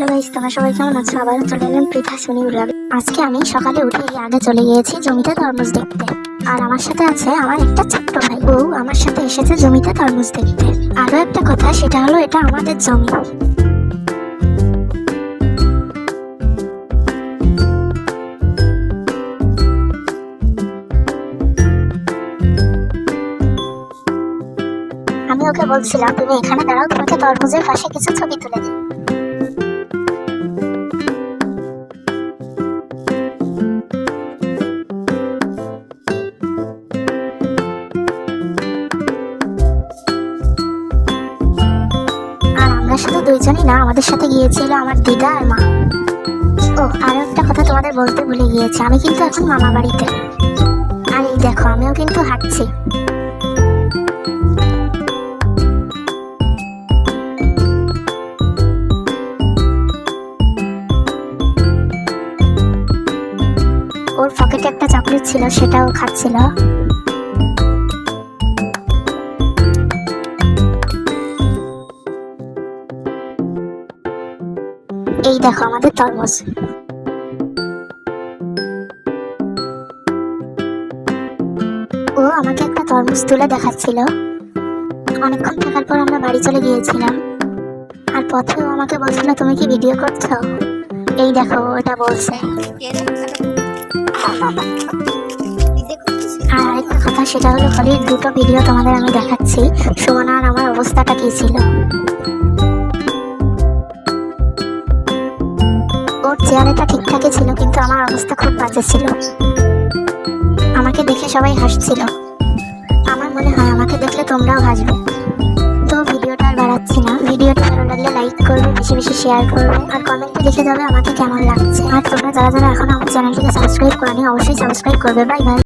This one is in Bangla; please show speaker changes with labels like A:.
A: হ্যালো গাইস, তোমরা সবাই কেমন আছো? আবারও চলে এলাম পৃথা শনি ব্লগে। আজকে আমি সকালে উঠে আগে চলে গিয়েছি জমিতে তরমুজ দেখতে। আর আমার সাথে আছে আমার একটা ছোট্ট ভাই। ও আমার সাথে এসেছে জমিতে তরমুজ দেখতে। আরও একটা কথা, সেটা হলো এটা আমাদের জমি। আমি ওকে বলছিলাম, তুমি এখানে দাঁড়াও, তোমাকে তরমুজের পাশে কিছু ছবি তুলে দিই। শুধু দুইজনই না, আমাদের সাথে গিয়েছিল আমার দিদা আর মা। ও, আরও একটা কথা তোমাদের বলতে ভুলে গিয়েছি, আমি কিন্তু এখন মামা বাড়িতে। আর এই দেখো, আমিও কিন্তু হাঁটছি। ওর পকেটে একটা চকলেট ছিল, সেটাও খাচ্ছিল। এই দেখো আমাদের তরমুজ। ও আমাকে একটা তরমুজ তুলে দেখাচ্ছিল। অনেকক্ষণ থাকার পর আমরা বাড়ি চলে গিয়েছিলাম। আর পথেও আমাকে বলছিল, তুমি কি ভিডিও করছ? এই দেখো, ওটা বলছে। আর আরেকটা কথা, সেটা হলো হলির দুটো ভিডিও তোমাদের আমি দেখাচ্ছি। সুমনা আর আমার অবস্থাটা কি ছিল? ওর চেহারাটা ঠিকঠাকই ছিল, কিন্তু আমার অবস্থা খুব বাজে ছিল। আমাকে দেখে সবাই হাসছিল। আমার মনে হয় আমাকে দেখলে তোমরাও হাসবে। তো ভিডিওটা আর বাড়াচ্ছি না। ভিডিওটা ভালো লাগলে লাইক করবে, বেশি বেশি শেয়ার করবে, আর কমেন্টে লিখে যাবে আমাকে কেমন লাগছে। আর তোমরা যারা যারা এখন আমার চ্যানেলটিকে সাবস্ক্রাইব করেনি, অবশ্যই সাবস্ক্রাইব করবে। Bye bye.